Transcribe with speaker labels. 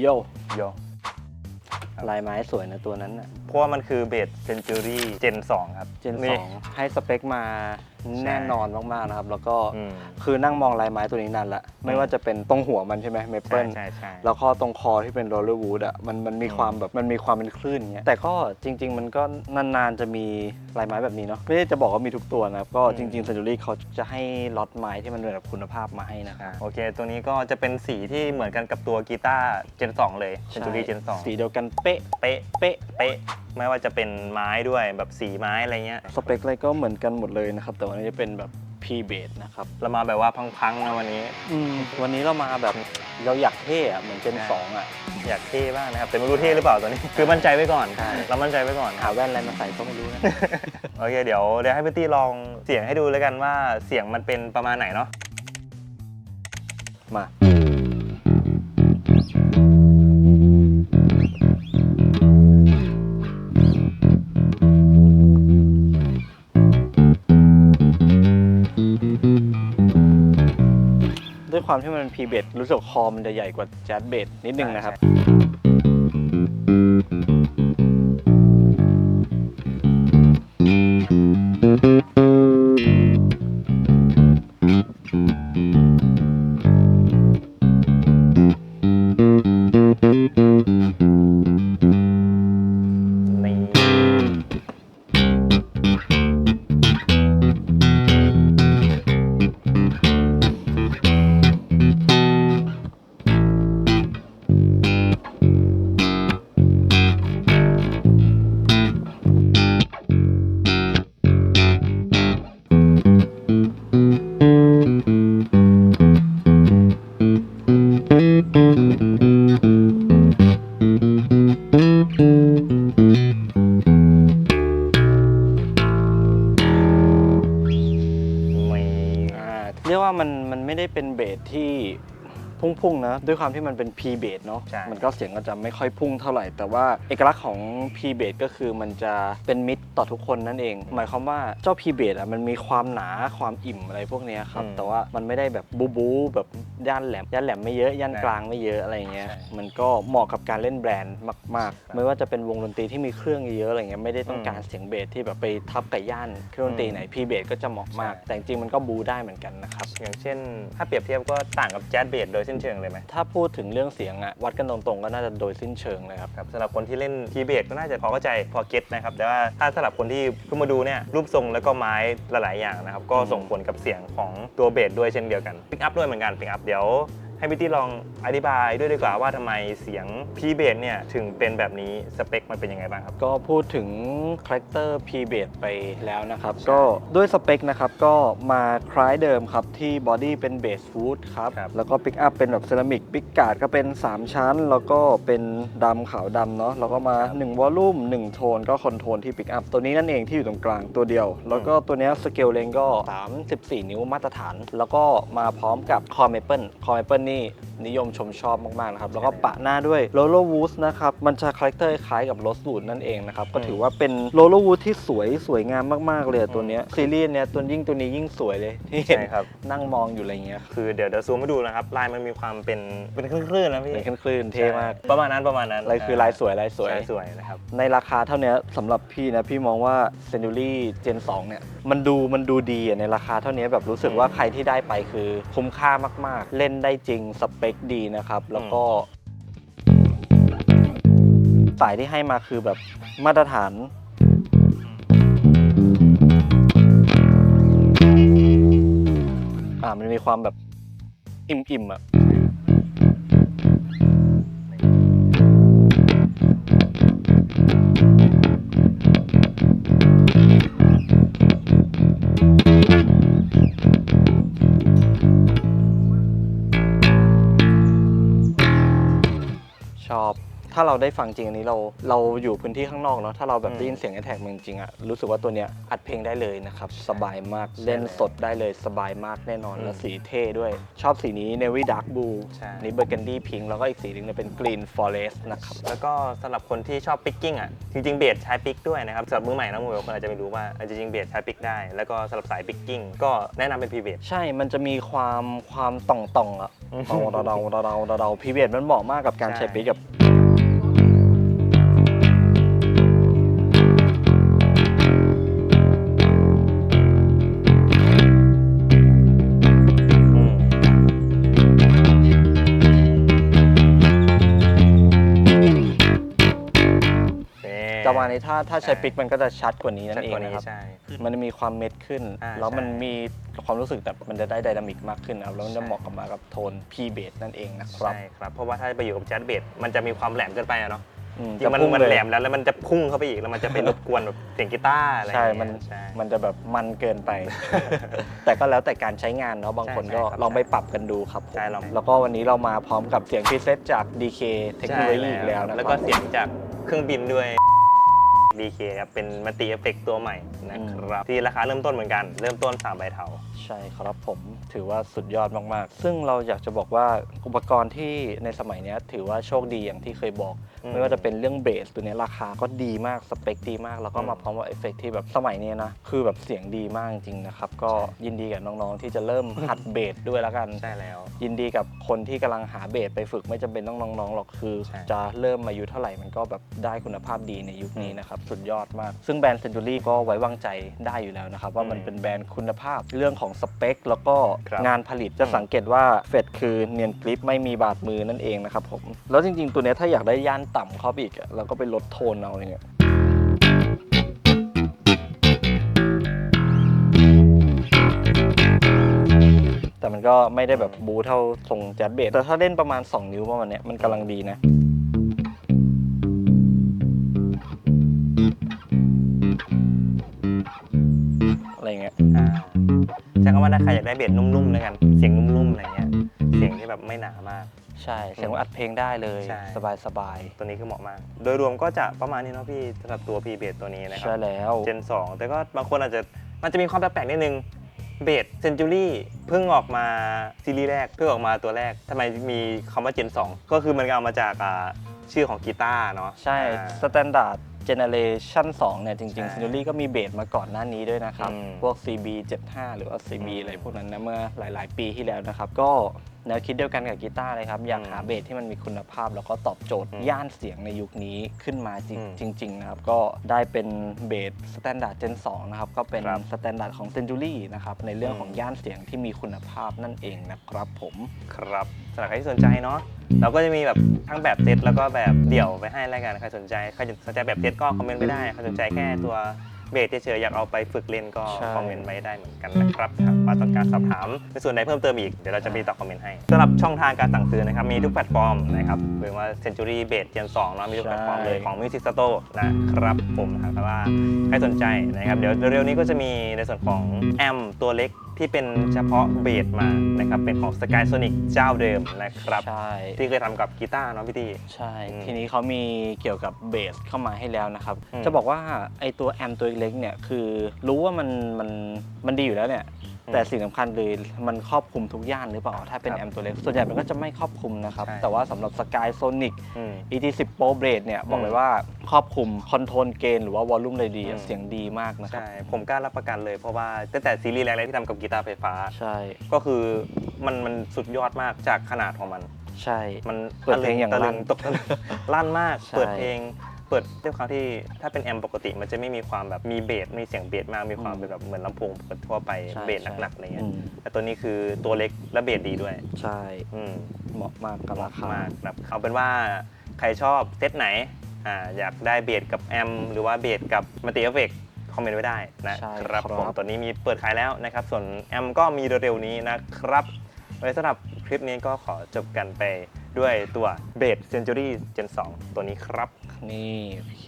Speaker 1: โย
Speaker 2: โย
Speaker 1: ลายไม้สวยนะตัวนั้นน่ะ
Speaker 2: เพ ราะว่ามันคือเบสเซนจูรี่เจน2ครับ
Speaker 1: เจน
Speaker 2: นี่
Speaker 1: สองให้สเปคมาแน่นอนมากๆนะครับ แล้วก็
Speaker 2: อืม
Speaker 1: คือนั่งมองลายไม้ตัวนี้นานละไม่ว่าจะเป็นตรงหัวมันใช่ไหมเมเปิ
Speaker 2: ใช่
Speaker 1: ล
Speaker 2: ใช่ใช่
Speaker 1: แล้วก็ตรงคอที่เป็นโรลเลอร์วูดอะมันมันมี
Speaker 2: อืม
Speaker 1: ความแบบมันมีความเป็นคลื่นเงี้ยแต่ก็จริง ๆ มันก็นาน ๆ จะมีลายไม้แบบนี้เนาะไม่ได้จะบอกว่ามีทุกตัวนะครับ ก็จริงๆเซนจูรี่เขาจะให้ล็อตไม้ที่มันเป็นแบบคุณภาพมาให้นะครับ
Speaker 2: อ่าโอเค ตัวนี้ก็จะเป็นสีที่เหมือนกันกับตัวกีตาร์เจน2เลยเซนจูรี่เจน2
Speaker 1: สีเดียวกันเป๊ะ
Speaker 2: เป๊ะเป๊ะเป๊ะ ไม่ว่าจะเป็นไม้ด้วยแบบสีไม้อะไรเงี้ย
Speaker 1: สเปคอะไรก็เหมือนกันหมดเลยนะครับ แต่วันนี้จะเป็นแบบ P base นะครับ
Speaker 2: เรามาแบบว่าพังๆนะวันนี้
Speaker 1: อืมวันนี้เรามาแบบเราอยากเท่อะเหมือนเจน
Speaker 2: ใช่
Speaker 1: สองอะ
Speaker 2: อยากเท่บ้างนะครับ แต่ไม่รู้เท่หรือเปล่าตัวนี้ คือมั่นใจไว้ก่อน
Speaker 1: ใช่
Speaker 2: เรามั่นใจไว้ก่อน
Speaker 1: หาแว่นอะไรมาใส่ก็ไม่รู้นะ
Speaker 2: โอเคเดี๋ยวเดี๋ยวให้พี่ตี้ลองเสียงให้ดูแล้วกันว่าเสียงมันเป็นประมาณไหนเนาะ
Speaker 1: มา ด้วยความที่มันเป็น P b a s รู้สึกคอมันจะใหญ่กว่าแจ๊สเบดนิดนึงนะครับ
Speaker 2: นี่
Speaker 1: พุ่งๆนะ ด้วยความที่มันเป็น P เบสเนาะ
Speaker 2: ใช่
Speaker 1: มันก็เสียงก็จะไม่ค่อยพุ่งเท่าไหร่ แต่ว่าเอกลักษณ์ของ P เบสก็คือมันจะเป็นมิตรต่อทุกคนนั่นเอง หมายความว่าเจ้า P เบสอะมันมีความหนาความอิ่มอะไรพวกเนี้ยครับ
Speaker 2: อืม
Speaker 1: แต่ว่ามันไม่ได้แบบบูบูแบบย่านแหลมย่านแหลมไม่เยอะย่าน
Speaker 2: ใช่
Speaker 1: กลางไม่เยอะอะไรเงี้ย
Speaker 2: ใช่
Speaker 1: มันก็เหมาะกับการเล่นแบรนด์มาก
Speaker 2: ครับ
Speaker 1: ๆไม่ว่าจะเป็นวงดนตรีที่มีเครื่องเยอะๆอะไรเงี้ยไม่ได้ต้อง
Speaker 2: อืม
Speaker 1: การเสียงเบสที่แบบไปทับกับย่านเครื่องดนตรีไหน P เบสก็จะเหมาะมาก
Speaker 2: ใช่
Speaker 1: แต่จริงๆมันก็บูได้เหมือนกันนะครับ
Speaker 2: อย่างเช่น ถ้าเปรียบเทียบก็ต่างกับแจ๊สเบสโดยสิ้นเชิงเลยไหม
Speaker 1: ถ้าพูดถึงเรื่องเสียงอะวัดกันตรงๆก็น่าจะโดยสิ้นเชิงเลยครับ
Speaker 2: ครับสำหรับคนที่เล่นคีย์เบสก็น่าจะพอเข้าใจพอเก็ตนะครับแต่ว่าถ้าสำหรับคนที่เพิ่งมาดูเนี่ยรูปทรงแล้วก็ไม้หลายๆอย่างนะครับก็
Speaker 1: อืม
Speaker 2: ส่งผลกับเสียงของตัวเบสด้วยเช่นเดียวกันปิกอัพด้วยเหมือนกันปิกอัพเดี๋ยว ให้พี่ตี้ลองอธิบายด้วยดีกว่าว่าทำไมเสียงพีเบสเนี่ยถึงเป็นแบบนี้สเปคมันเป็นยังไงบ้างครับ
Speaker 1: ก็พูดถึงคาแรคเตอร์ P b a s ไปแล้วนะครับ ก็ด้วยสเปคนะครับ ก็มาคล้ายเดิมครับ ที่บอดี้เป็นเบสฟูดครับ
Speaker 2: ครับ
Speaker 1: แล้วก็ปิกอัพเป็นแบบเซรามิกปิกการ์ดก็เป็น 3 ชั้น แล้วก็เป็นดำขาวดำเนาะแล้วก็มา 1 วอลลุ่ม 1 โทนก็คอนโทนที่ปิกอัพตัวนี้นั่นเองที่อยู่ตรงกลางตัวเดียว แล้วก็ตัวเนี้สเกลเลนก็ 34 นิ้วมาตรฐาน แล้วก็มาพร้อมกับคอเมเปิลคอเมเปิลนี่นิยมชมชอบมากๆนะครับแล้วก็ปะหน้าด้วยโ o โลวูสนะครับมันจะคาแรคเตอร์คล้ายกับโรสวูดนั่นเองนะครับก็ถือว่าเป็นโ o โลวูดที่สวยสวยงามมากๆเลยอะตัวเนี้ยซีรีส์เนี้ยตัวยิ่งตัวนี้ยิ่งสวยเลยที่เห็น
Speaker 2: ใช่ครับ
Speaker 1: นั่งมองอยู่อะไรเงี้ย
Speaker 2: คือเดี๋ยวเดี๋ยวซูมให้ดูนะครับลายมันมีความเป็นเป็นคลื่นๆนะพี่
Speaker 1: เป็นคลื่นๆเท่มาก
Speaker 2: ใช่ประมาณนั้นประมาณนั้น
Speaker 1: อะไรคือลายสวยลายสวย
Speaker 2: ลายสวยนะครับ
Speaker 1: ในราคาเท่าเนี้ยสำหรับพี่นะ พี่มองว่า Century Gen 2 เนี่ย มันดูมันดูดีอะในราคาเท่านี้แบบรู้สึกว่าใครที่ได้ไปคือคุ้มค่ามากๆ เล่นได้จริงสเปคดีนะครับ แล้วก็ สายที่ให้มาคือแบบมาตรฐาน อ่ามันมีความแบบอิ่มๆอะ ถ้าเราได้ฟังจริงอันนี้เราเราอยู่พื้นที่ข้างนอกเนาะถ้าเราแบบ
Speaker 2: อืม
Speaker 1: ได้ยินเสียงไอแท็กมันจริงๆอะรู้สึกว่าตัวเนี้ยอัดเพลงได้เลยนะครับสบายมาก
Speaker 2: ใช่
Speaker 1: เล่นสดได้เลยสบายมากแน่นอน
Speaker 2: อืม
Speaker 1: แล้วสีเท่ด้วย ชอบสีนี้ Navy Dark Blue
Speaker 2: ใช่
Speaker 1: นี่ Burgundy Pink แล้วก็อีกสีหนึงเนี่ยเป็น Green Forest นะครับ
Speaker 2: แล้วก็สำหรับคนที่ชอบปิกกิ้งอะ จริงๆเบสใช้ปิกด้วยนะครับสำหรับมือใหม่นะมือใหม่บางคนอาจจะไม่รู้ว่าจริงๆเบสใช้ปิกได้ แล้วก็สำหรับสายปิกกิ้งก็แนะนำเป็นพีเบส
Speaker 1: ใช่ มันจะมีความความต่องต่องๆอะ
Speaker 2: อืม
Speaker 1: เดาเดาเดาเดาเดาเดาเดาพีเวทมันเหมาะมากกับการ
Speaker 2: ใช่
Speaker 1: ใช้ปิกกับ ประมาณนี้ถ้าถ้าใช้
Speaker 2: ใช่
Speaker 1: ปิกมันก็จะชัดกว่านี้นั่
Speaker 2: ชัด
Speaker 1: นเอง
Speaker 2: กว่านี้
Speaker 1: นะครับ
Speaker 2: ใช่
Speaker 1: มันจะมีความเม็ดขึ้น
Speaker 2: อ่า
Speaker 1: แล้วมัน
Speaker 2: ใช่
Speaker 1: มีความรู้สึกแบบมันจะได้ไดนามิกมากขึ้นนะครับแล้วมันจะ
Speaker 2: ใช่
Speaker 1: เหมาะกับมากับโทนพีเบสนั่นเองนะครับ
Speaker 2: ใช่ครับ เพราะว่าถ้าไปอยู่กับแจ๊สเบสมันจะมีความแหลมเกินไปอะเนาะ
Speaker 1: อืม
Speaker 2: จริงๆมัน
Speaker 1: จะพุ่ง
Speaker 2: มัน
Speaker 1: เลย
Speaker 2: แหลมแล้วแล้วมันจะพุ่งเข้าไปอีกแล้วมันจะไปรบกวนแบบเสียงกีตาร์อะไรอย่าง
Speaker 1: ใช่
Speaker 2: เงี้ย
Speaker 1: มัน
Speaker 2: ใช่
Speaker 1: มันจะแบบมันเกินไป แต่ก็แล้วแต่การใช้งานเนาะบางคน
Speaker 2: ใช่
Speaker 1: ก็
Speaker 2: ใช่ครับ
Speaker 1: ลองไปปรับกันดูครับผม
Speaker 2: ใช่ลอง
Speaker 1: แล้วก็วันนี้เรามาพร้อมกับเสียงพรีเซตจาก DK เทคโนโลยีอีกแล้วนะครับ
Speaker 2: แล้วก็เสียงจากเครื่องบินด้วย DK ครับเป็นมัลติเอฟเฟกตัวใหม่นะครับ ที่ราคาเริ่มต้นเหมือนกัน เริ่มต้น3ใบเทา
Speaker 1: ใช่ครับผมถือว่าสุดยอดมากๆ ซึ่งเราอยากจะบอกว่าอุปกรณ์ที่ในสมัยเนี้ยถือว่าโชคดีอย่างที่เคยบอก
Speaker 2: อืม
Speaker 1: ไม่ว่าจะเป็นเรื่องเบสตัวเนี้ยราคาก็ดีมากสเปคดีมาก แล้วก็
Speaker 2: อืม
Speaker 1: มาพร้อมกับเอฟเฟกที่แบบสมัยเนี้ยนะ คือแบบเสียงดีมากจริงๆนะครับ ก็ยินดีกับน้องๆ ที่จะเริ่มหัดเบสด้วยแล้วกัน
Speaker 2: ใช่แล้ว
Speaker 1: ยินดีกับคนที่กำลังหาเบสไปฝึกไม่จำเป็นต้องน้องๆหรอกคือ
Speaker 2: ใช่
Speaker 1: จะเริ่มอายุเท่าไหร่มันก็แบบได้คุณภาพดีในยุคนี้นะครับสุดยอดมาก ซึ่งแบรนด์เซน t ูรี่ก็ไว้วางใจได้อยู่แล้วนะครับ ว่ามัน
Speaker 2: อืม
Speaker 1: เป็นแบรนด์คุณภาพเรื่องของสเปค แล้วก็
Speaker 2: ครับ
Speaker 1: งานผลิตจะ
Speaker 2: อืม
Speaker 1: สังเกตว่าเฟดคือเนียนกริปไม่มีบาดมือนั่นเองนะครับผม แล้วจริงๆ ตัวเนี้ยถ้าอยากได้ย่านต่ำเข้าไปอีกอะเราก็ไปลดโทนเอาอะไรเงี้ยแต่มันก็ไม่ได้แบบบูเท่าทรงแจ๊ดเบสแต่ถ้าเล่นประมาณ 2 นิ้วประมาณเนี้ยมันกำลังดีนะ
Speaker 2: ว่าถ้าใครอยากได้เบสนุ่มๆแล้วกันเสียงนุ่มๆอะไรเงี้ยเสียงที่แบบไม่หนามาก
Speaker 1: ใช่เสียงว่าอัดเพลงได้เลย
Speaker 2: ใช่
Speaker 1: สบายสบาย
Speaker 2: ตัวนี้คือเหมาะมาก โดยรวมก็จะประมาณนี้เนาะพี่สำหรับตัว P เบสตัวนี้นะ
Speaker 1: ๆ
Speaker 2: ค
Speaker 1: ใช่
Speaker 2: รับ
Speaker 1: แล้ว
Speaker 2: เจน2 แต่ก็บางคนอาจจะมันจะมีความแปลกๆนิดนึงเบสเซนจูรี่เพิ่งออกมาซีรีส์แรกเพิ่งออกมาตัวแรกทำไมมีคำว่าเจน2 ก็คือมันเอามาจากอ่าชื่อของกีตาร์เนาะ
Speaker 1: ใช่
Speaker 2: อ่า
Speaker 1: สแตนดาร์ด เจเนเรชัน2เนี่ยจริง
Speaker 2: ใช่
Speaker 1: ๆซิน r รี่ก็มีเบสมาก่อนหน้านี้ด้วยนะครับ
Speaker 2: อืม
Speaker 1: พวก CB 75 หรือว่า CB
Speaker 2: อืม
Speaker 1: อะไรพวกนั้นนะเมื่อหลาย ๆ ปีที่แล้วนะครับก็ แนวคิดเดียวกันกับกีตาร์เลยครับ อยาก
Speaker 2: อืม
Speaker 1: หาเบสที่มันมีคุณภาพ แล้วก็ตอบโจทย์
Speaker 2: อืม
Speaker 1: ย่านเสียงในยุคนี้ขึ้นมาจริง
Speaker 2: อืม
Speaker 1: จริงๆนะครับ ก็ได้เป็นเบสสแตนดาร์ดเจน2นะครับ ก็เป็น
Speaker 2: ครับ
Speaker 1: สแตนดาร์ดของ Century นะครับ ในเรื่อง
Speaker 2: อืม
Speaker 1: ของย่านเสียงที่มีคุณภาพนั่นเองนะครับผม
Speaker 2: ครับสำหรับใครที่สนใจเนาะเราก็จะมีแบบทั้งแบบเซตแล้วก็แบบเดี่ยวไปให้รายการใครสนใจใครสนใจแบบเซตก็คอมเมนต์ไปได้ใครสนใจแค่ตัว เบสเฉยๆอยากเอาไปฝึกเล่นก็
Speaker 1: ใช่
Speaker 2: คอมเมนต์ไว้ได้เหมือนกันนะครับหากว่าต้องการสอบถามในส่วนใดเพิ่มเติมอีก เดี๋ยวเราจะมีตอบคอมเมนต์ให้สำหรับช่องทางการสั่งซื้อนะครับ มีทุกแพลตฟอร์มนะครับหรือว่า Century b a s e Gen 2เนาะมีทุกแพลตฟอร์มเลยของ Music Store นะครับผมหากว่าใครสนใจนะครับ เดี๋ยวเร็วๆนี้ก็จะมีในส่วนของแอมตัวเล็ก ที่เป็นเฉพาะเบสมานะครับเป็นของ Sky Sonic เจ้าเดิมนะครับ
Speaker 1: ใช่
Speaker 2: ที่เคยทำกับกีตาร์เนาะพี่ตี้
Speaker 1: ใช่
Speaker 2: อืม
Speaker 1: ทีนี้เขามีเกี่ยวกับเบสเข้ามาให้แล้วนะครับ
Speaker 2: อืม
Speaker 1: จะบอกว่าไอตัวแอมตัวเล็กๆเนี่ยคือรู้ว่ามันมันมันดีอยู่แล้วเนี่ย
Speaker 2: อืม
Speaker 1: แต่สิ่งสำคัญเลยมันครอบคลุมทุกย่านหรือเปล่า ถ้าเป็น
Speaker 2: ครับ
Speaker 1: แอมตัวเล็ก ส่วนใหญ่มันก็จะไม่ครอบคลุมนะครับ
Speaker 2: ใช่
Speaker 1: แต่ว่าสำหรับ Sky Sonic
Speaker 2: อืม
Speaker 1: ET10 Pro Blade เนี่ย บอกเลยว่าครอบคลุมคอนโทรลเกนหรือว่าวอลลุ่มเลยดี
Speaker 2: อืม
Speaker 1: เสียงดีมากนะครับ
Speaker 2: ใช่ ผมกล้ารับประกันเลยเพราะว่าตั้งแต่ซีรีส์แรกๆที่ทำกับกีตาร์ไฟฟ้า
Speaker 1: ใช่
Speaker 2: ก็คือมันมันสุดยอดมากจากขนาดของมัน
Speaker 1: ใช่
Speaker 2: มัน
Speaker 1: เปิดเพลงอย่าง
Speaker 2: ตะ
Speaker 1: ลั่น
Speaker 2: ตกตะลึงลั่นมาก
Speaker 1: ใช่
Speaker 2: เปิดเพลง เปิดด้วยความที่ถ้าเป็นแอมปกติมันจะไม่มีความแบบมีเบสมีเสียงเบสมากมีความเป็นแบบเหมือนลำโพงเปิดทั่วไป
Speaker 1: ใช่
Speaker 2: เบสหนักๆอะไรเงี้ย
Speaker 1: อืม
Speaker 2: แต่ตัวนี้คือตัวเล็กและเบสดีด้วย
Speaker 1: ใช่
Speaker 2: อืม
Speaker 1: เหมาะมากกับราคา
Speaker 2: มากครับเอาเป็นว่าใครชอบเซตไหนอ่าอยากได้เบสกับแอมหรือว่าเบสกับมัลติเอฟเฟกคอมเมนต์ไว้ได้นะ
Speaker 1: ใช่
Speaker 2: ครับ
Speaker 1: ครับ
Speaker 2: ผมตอนนี้มีเปิดขายแล้วนะครับ ส่วนแอมก็มีเร็วๆนี้นะครับไว้สำหรับคลิปนี้ก็ขอจบกันไปด้วยตัวเบส Century Gen 2 ตัวนี้ครับ
Speaker 1: นี่ โอเค